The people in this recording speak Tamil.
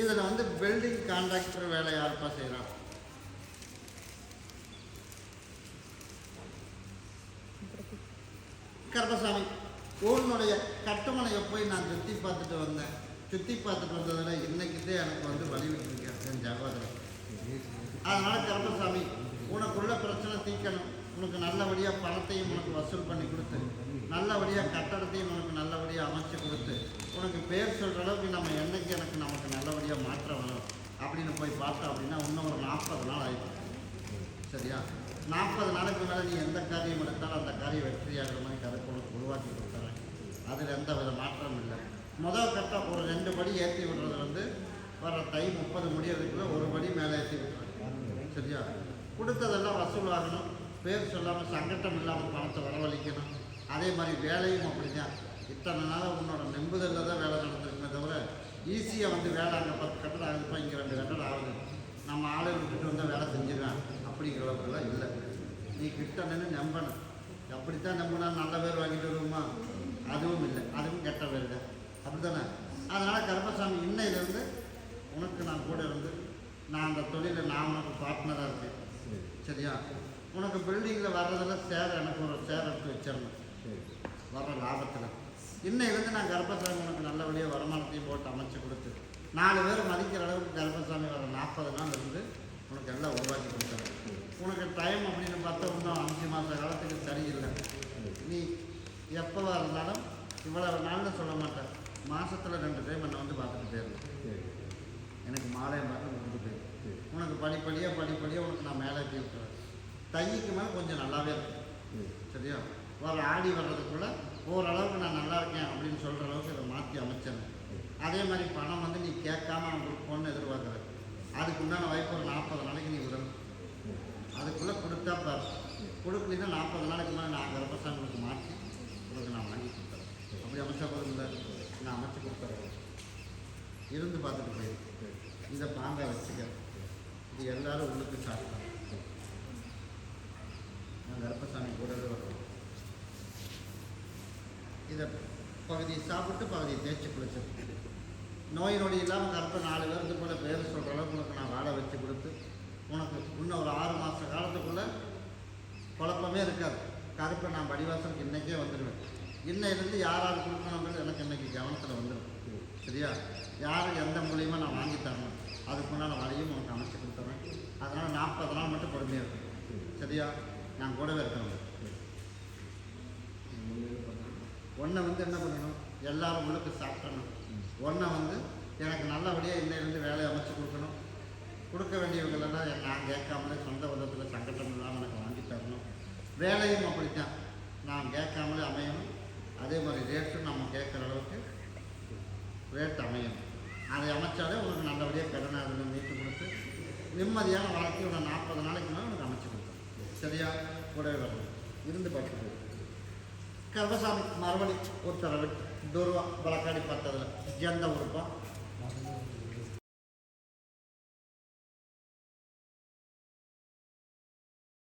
இதில் வந்து பில்டிங் கான்ட்ராக்டர் வேலை யாருப்பா செய்கிறோம் கருப்பசாமி உன்னுடைய கட்டுமனையை போய் நான் சுற்றி பார்த்துட்டு வந்தேன். சுற்றி பார்த்துட்டு வந்ததில் இன்னைக்கிட்டே எனக்கு வந்து வழிவிட்டுருக்கேன் ஜாகவதன் அதனால் கருப்பசாமி உனக்குள்ள பிரச்சனை தீர்க்கணும். உனக்கு நல்லபடியாக பணத்தையும் உனக்கு வசூல் பண்ணி கொடுத்து நல்லபடியாக கட்டடத்தையும் உனக்கு நல்ல அமைச்சு கொடுத்து உனக்கு பேர் சொல்கிற அளவுக்கு நம்ம என்னைக்கு எனக்கு நமக்கு நல்லபடியாக மாற்றம் வரும்? அப்படின்னு போய் பார்த்தோம் அப்படின்னா இன்னும் ஒரு நாற்பது நாள் ஆயிடும் சரியா? நாற்பது நாளைக்கு மேலே நீ எந்த காரியம் எடுத்தாலும் அந்த காரியம் வெற்றியாகிற மாதிரி கருப்பு உனக்கு உருவாக்கி கொடுத்துறேன். அதில் எந்த வித மாற்றமும் இல்லை. முதல் கட்டம் ஒரு ரெண்டு படி ஏற்றி விடுறது வந்து வர தை முப்பது முடியறதுக்குள்ளே ஒரு படி மேலே ஏற்றி விட்டுறேன். சரியா? கொடுத்ததெல்லாம் வசூல் ஆகணும். பேர் சொல்லாமல் சங்கட்டம் இல்லாமல் பணத்தை வரவழைக்கணும். அதே மாதிரி வேலையும் அப்படிதான் இத்தனை நாள் உன்னோட நெம்புதலில் தான் வேலை நடந்திருக்குமே தவிர ஈஸியாக வந்து வேலை அங்கே பத்து கட்டடம் ஆகுதுப்பா இங்கே ரெண்டு கட்டடம் ஆகுது. நம்ம ஆளை விட்டுட்டு வந்தால் வேலை செஞ்சிருவேன் அப்படிங்கிற அளவுக்குலாம் இல்லை. நீ கிட்ட நின்று நம்பணும். அப்படித்தான் நம்பினா நல்ல பேர் வாங்கிட்டு வருவோமா? அதுவும் இல்லை. அதுவும் கெட்ட பேர் தான். அப்படி தானே அதனால் கருப்பசாமி இன்னையிலேருந்து உனக்கு நான் கூட இருந்து நான் அந்த தொழிலில் நான் உனக்கு பார்ட்னராக இருக்கேன். சரியா? உனக்கு பில்டிங்கில் வர்றதுல சேர் எனக்கு ஒரு சேர் எடுத்து வச்சிடணும். வர்ற லாபத்தில் இன்னையிலேருந்து நான் கருப்பசாமி உனக்கு நல்லபடியாக வருமானத்தையும் போட்டு அமைச்சு கொடுத்து நாலு பேர் மதிக்கிற அளவுக்கு கருப்பசாமி வர நாற்பது நாள் இருந்து உனக்கு எல்லாம் உருவாக்கி கொடுத்தேன் உனக்கு டைம் அப்படின்னு பார்த்தா இன்னும் அஞ்சு மாத காலத்துக்கு சரியில்லை. நீ எப்போவா இருந்தாலும் இவ்வளவு நாள்னு சொல்ல மாட்டேன். மாதத்தில் ரெண்டு டைம் என்னை வந்து பார்த்துட்டு போயிருந்தேன் எனக்கு மாலை பார்த்து கொடுத்துட்டு போயிடும் உனக்கு படிப்படியாக படிப்படியாக உனக்கு நான் மேலே ஏற்றி விட்டுறேன் தைக்கு மேலே கொஞ்சம் நல்லாவே இருக்கும். சரியா? வர ஆடி வர்றதுக்குள்ளே ஓரளவுக்கு நான் நல்லா இருக்கேன் அப்படின்னு சொல்கிற அளவுக்கு இதை மாற்றி அமைச்சிடணும். அதே மாதிரி பணம் வந்து நீ கேட்காம அவங்களுக்கு பொண்ணு எதிர்பார்க்குற அதுக்கு உண்டான வாய்ப்பு ஒரு நாற்பது நாளைக்கு நீ விடணும். அதுக்குள்ளே கொடுத்தா பாரு. கொடுக்கலன்னா நாற்பது நாளைக்கு மேலே நான் கர்ப்பசாமிக்கு மாற்றி உங்களுக்கு நான் வாங்கி கொடுத்துறேன். அப்படி அமைச்சா போதும் நான் அமைச்சு கொடுத்துறேன். இருந்து பார்த்துட்டு போயிருக்கு இந்த பாங்கை வச்சுக்க. இது எல்லாரும் உள்ளுக்கு சாப்பிட்றேன் நான் கர்ப்பசாமி கூடவே வருவோம் இதை பகுதியை சாப்பிட்டு பகுதியை தேய்ச்சி குளிச்சு. நோய் நொடி இல்லாமல் கரெக்டாக நாலு பேருக்கு போல பேர் சொல்கிற அளவுக்கு உனக்கு நான் வாழ வச்சு கொடுத்து உனக்கு இன்னும் ஒரு ஆறு மாத காலத்துக்குள்ளே குழப்பமே இருக்காது. கருப்பை நான் படிவாசலுக்கு இன்றைக்கே வந்துடுவேன் இன்னையிலேருந்து யார் யார் கொடுக்கணுன்றது எனக்கு இன்றைக்கி கவனத்தில் வந்துடும் சரியா? யாருக்கு எந்த மூலியமாக நான் வாங்கி தரணும்? அதுக்குண்டான வழியும் உனக்கு அமைச்சு கொடுத்துறேன். அதனால் நாற்பது நாள் மட்டும் பொறுமையாக இருக்கும் சரியா? நான் கூடவே இருக்கிறேன் ஒன்றை வந்து என்ன பண்ணணும்? எல்லாரும் முழுக்க சாப்பிடணும். ஒன்றை வந்து எனக்கு நல்லபடியாக இன்னையிலேருந்து வேலையை அமைச்சு கொடுக்கணும். கொடுக்க வேண்டியவங்களெல்லாம் நான் கேட்காமலே சொந்த விதத்தில் சங்கடம் இல்லாமல் எனக்கு வாங்கி தரணும். வேலையும் அப்படித்தான். நான் கேட்காமலே அமையணும். அதே மாதிரி ரேட்டும் நம்ம கேட்குற அளவுக்கு ரேட் அமையணும். அதை அமைச்சாலே உனக்கு நல்லபடியாக கடனை அதில் மீட்டு கொடுத்து நிம்மதியான வாழ்க்கையோட நாற்பது நாளைக்கு மேலே உனக்கு அமைச்சு கொடுத்தோம் சரியா? கூடவே வரணும். இருந்து பார்த்துட்டு கர்மசாமி மறுபடி உத்தரவு துருவா பலக்காடி பத்ததில் எந்த உறுப்பா